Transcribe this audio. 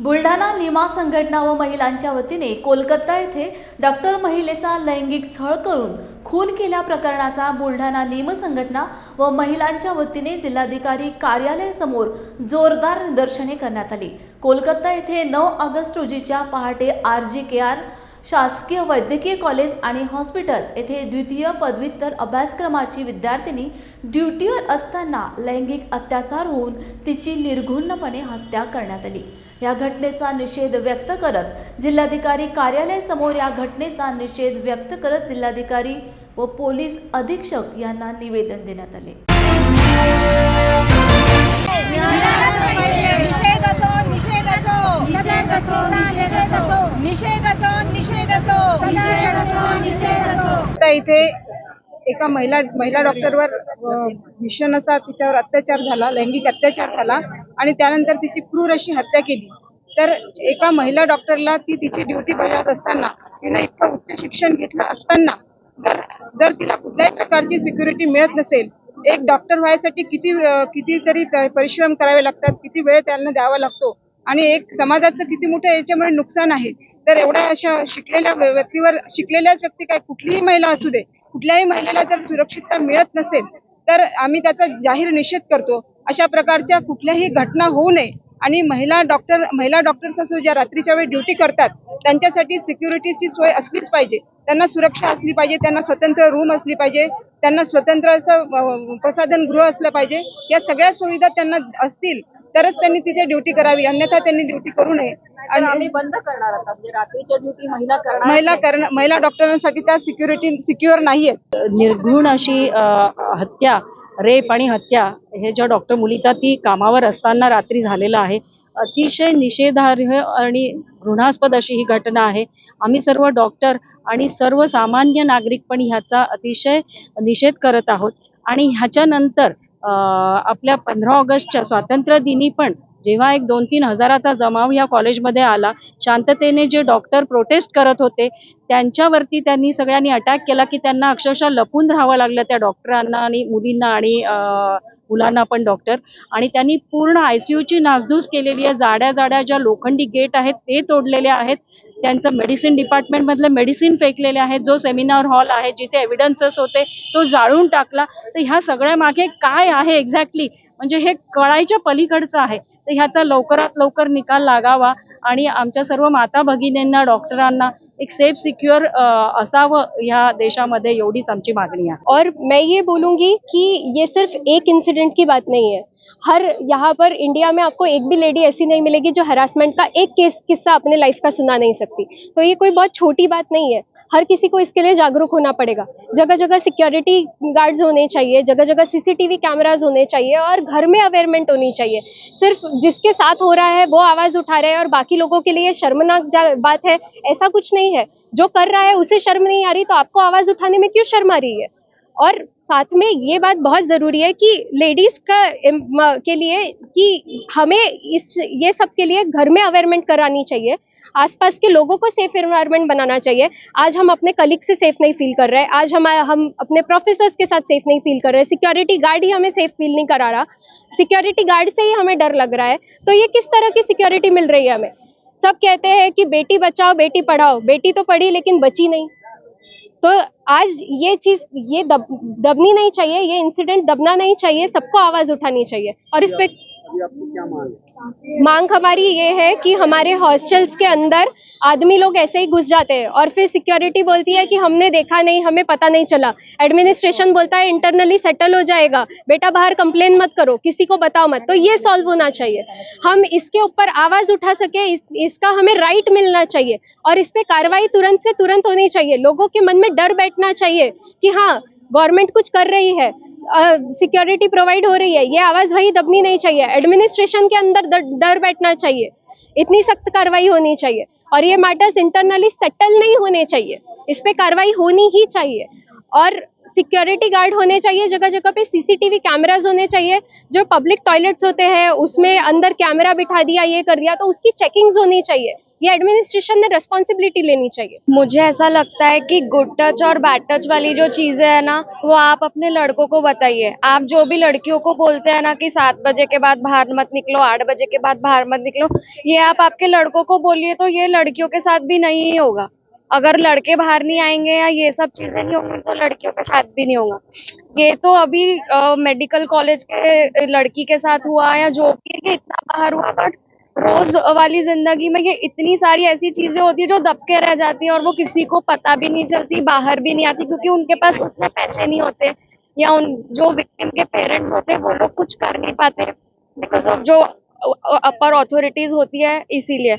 बुलढाणा निमा संघटना व महिलांच्या वतीने कोलकाता येथे डॉक्टर महिलेचा लैंगिक छळ करून खून केल्या प्रकरणाचा बुलढाणा निम संघटना व महिलांच्या वतीने जिल्हाधिकारी कार्यालयासमोर जोरदार निदर्शने करण्यात आली. कोलकाता येथे नऊ ऑगस्ट रोजीच्या पहाटे आर जी के आर शासकीय वैद्यकीय कॉलेज आणि हॉस्पिटल येथे द्वितीय पदव्युत्तर अभ्यासक्रमाची विद्यार्थिनी ड्युटीवर असताना लैंगिक अत्याचार होऊन तिची निर्घुणपणे हत्या करण्यात आली. या घटनेचा निषेध व्यक्त करत जिल्हाधिकारी कार्यालय समोर या घटनेचा निषेध व्यक्त करत जिल्हाधिकारी व पोलीस अधीक्षक यांना निवेदन देण्यात आले. इथे एका महिला महिला डॉक्टरवर भीषण असा तिच्यावर अत्याचार झाला लैंगिक अत्याचार झाला. आणि त्यानंतर तिची क्रूर अशी हत्या केली. तर एका महिला डॉक्टरला ती तिची ड्युटी बजावत असताना तिने इतकं उच्च शिक्षण घेतलं असताना जर जर तिला कुठल्याही प्रकारची सिक्युरिटी मिळत नसेल एक डॉक्टर व्हायसाठी किती कितीतरी परिश्रम करावे लागतात किती वेळ त्यांना द्यावा लागतो आणि एक समाजाचं किती मोठं याच्यामुळे नुकसान आहे तर एवढ्या अशा शिकलेल्या व्यक्तीवर शिकलेल्याच व्यक्ती काय कुठलीही महिला असू दे कुठल्याही महिलेला जर सुरक्षितता मिळत नसेल तर आम्ही त्याचा जाहीर निषेध करतो अशा प्रकारच्या कुठल्याही घटना होऊ नये. आणि महिला डॉक्टर महिला डॉक्टर्स असो ज्या रात्रीच्या वेळी ड्युटी करतात त्यांच्यासाठी सिक्युरिटीची सोय असलीच पाहिजे. त्यांना सुरक्षा असली पाहिजे त्यांना स्वतंत्र रूम असली पाहिजे त्यांना स्वतंत्र असं प्रसाधन गृह असलं पाहिजे या सगळ्या सुविधा त्यांना असतील तरच त्यांनी तिथे ड्युटी करावी अन्यथा त्यांनी ड्युटी करू नये. आणि बंद करणार आता म्हणजे रात्रीच्या ड्युटी महिला करणार महिला करण महिला डॉक्टरांसाठी त्या सिक्युरिटी सिक्युअर नाहीयेत. निर्घृण अशी अ, हत्या रेप आणि हत्या हे ज्या डॉक्टर मुलीचा ती कामावर असताना रात्री झालेला आहे. अतिशय निषेधार्ह आणि घृणास्पद अशी ही घटना आहे. आम्ही सर्व डॉक्टर आणि सर्वसामान्य नागरिक पण ह्याचा अतिशय निषेध करत आहोत. आणि ह्याच्यानंतर आपल्या पंधरा ऑगस्टच्या स्वातंत्र्य दिनी पण जेव्हा एक दोन तीन हजाराचा जमाव या कॉलेजमध्ये आला शांततेने जे डॉक्टर प्रोटेस्ट करत होते त्यांच्यावरती त्यांनी सगळ्यांनी अटॅक केला की त्यांना अक्षरशः लपून राहावं लागलं त्या डॉक्टरांना आणि मुलींना आणि मुलांना पण डॉक्टर आणि त्यांनी पूर्ण आय सी यूची नासधूस केलेली आहे. जाड्या जाड्या ज्या लोखंडी गेट आहेत ते तोडलेले आहेत. त्यांचं मेडिसिन डिपार्टमेंटमधलं मेडिसिन फेकलेले आहेत. जो सेमिनार हॉल आहे जिथे एव्हिडन्सेस होते तो जाळून टाकला. तर ह्या सगळ्या मागे काय आहे एक्झॅक्टली म्हणजे हे कळायच्या पलीकडचं आहे. तर ह्याचा लवकरात लवकर निकाल लागावा आणि आमच्या सर्व माता भगिनींना डॉक्टरांना एक सेफ सिक्युअर असावं ह्या देशामध्ये एवढीच आमची मागणी आहे. और मैं ये बोलूंगी कि ये सिर्फ एक इंसिडेंट की बात नहीं है। हर यहाँ पर इंडिया में आपको एक भी लेडी ऐसी नहीं मिलेगी जो हरासमेंट का एक केस किस्सा अपने लाइफ का सुना नहीं सकती। तो ये कोई बहुत छोटी बात नहीं है। हर किसी को इसके लिए जागरूक होना पड़ेगा। जगह जगह सिक्योरिटी गार्ड्स होने चाहिए जगह जगह सीसीटीवी कैमराज होने चाहिए और घर में अवेयरमेंट होनी चाहिए। सिर्फ़ जिसके साथ हो रहा है, वो आवाज़ उठा रहे हैं और बाकी लोगों के लिए शर्मनाक बात है, ऐसा कुछ नहीं है। जो कर रहा है, उसे शर्म नहीं आ रही तो आपको आवाज़ उठाने में क्यों शर्म आ रही है? और साथ में ये बात बहुत ज़रूरी है कि लेडीज़ का के लिए कि हमें इस, ये सब के लिए घर में अवेयरमेंट करानी चाहिए। आसपास के लोगों को सेफ़ एनवायरनमेंट बनाना चाहिए। आज हम अपने कलीग से सेफ़ नहीं फील कर रहे हैं। आज हम हम अपने प्रोफेसर्स के साथ सेफ़ नहीं फील कर रहे सिक्योरिटी गार्ड ही हमें सेफ़ फील नहीं करा रहा। सिक्योरिटी गार्ड से ही हमें डर लग रहा है। तो ये किस तरह की सिक्योरिटी मिल रही है हमें? सब कहते हैं कि बेटी बचाओ बेटी पढ़ाओ। बेटी तो पढ़ी लेकिन बची नहीं। तो आज ये चीज़ ये दब, दबनी नहीं चाहिए ये इंसिडेंट दबना नहीं चाहिए। सबको आवाज़ उठानी चाहिए। और इस पे मांग हमारी ये है कि हमारे हॉस्टल्स के अंदर आदमी लोग ऐसे ही घुस जाते हैं और फिर सिक्योरिटी बोलती है कि हमने देखा नहीं हमें पता नहीं चला। एडमिनिस्ट्रेशन बोलता है इंटरनली सेटल हो जाएगा। बेटा बाहर कंप्लेन मत करो किसी को बताओ मत। तो ये सॉल्व होना चाहिए। हम इसके ऊपर आवाज़ उठा सके इस, इसका हमें राइट मिलना चाहिए और इस पर कार्रवाई तुरंत से तुरंत होनी चाहिए। लोगों के मन में डर बैठना चाहिए कि हाँ गवर्नमेंट कुछ कर रही है। सिक्योरिटी प्रोवाइड हो रही है। ये आवाज़ वही दबनी नहीं चाहिए। एडमिनिस्ट्रेशन के अंदर डर, डर बैठना चाहिए। इतनी सख्त कार्रवाई होनी चाहिए। और ये मैटर्स इंटरनली सेटल नहीं होने चाहिए। इस पर कार्रवाई होनी ही चाहिए। और सिक्योरिटी गार्ड होने चाहिए। जगह जगह पे सीसीटीवी कैमराज होने चाहिए। जो पब्लिक टॉयलेट्स होते हैं उसमें अंदर कैमरा बिठा दिया ये कर दिया तो उसकी चेकिंग्स होनी चाहिए। ये एडमिनिस्ट्रेशन ने रेस्पॉन्सिबिलिटी लेनी चाहिए। मुझे ऐसा लगता है कि गुड टच और बैड टच वाली जो चीज़ें है ना वो आप अपने लड़कों को बताइए। आप जो भी लड़कियों को बोलते हैं ना कि सात बजे के बाद बाहर मत निकलो आठ बजे के बाद बाहर मत निकलो ये आप आपके लड़कों को बोलिए तो ये लड़कियों के साथ भी नहीं होगा। अगर लड़के बाहर नहीं आएँगे या ये सब चीज़ें नहीं होंगी तो लड़कियों के साथ भी नहीं होगा। ये तो अभी मेडिकल कॉलेज के लड़की के साथ हुआ या जो भी है, इतना बाहर हुआ बट रोज वाली ज़िंदगी में ये इतनी सारी ऐसी चीज़ें होती है जो दबके रह जाती हैं और वो किसी को पता भी नहीं चलती, बाहर भी नहीं आती, क्योंकि उनके पास उतने पैसे नहीं होते या उन, जो विक्टिम के पेरेंट्स होते हैं, वो लोग कुछ कर नहीं पाते बिकॉज़ ऑफ़ जो अपर अथॉरिटीज होती है, इसीलिए।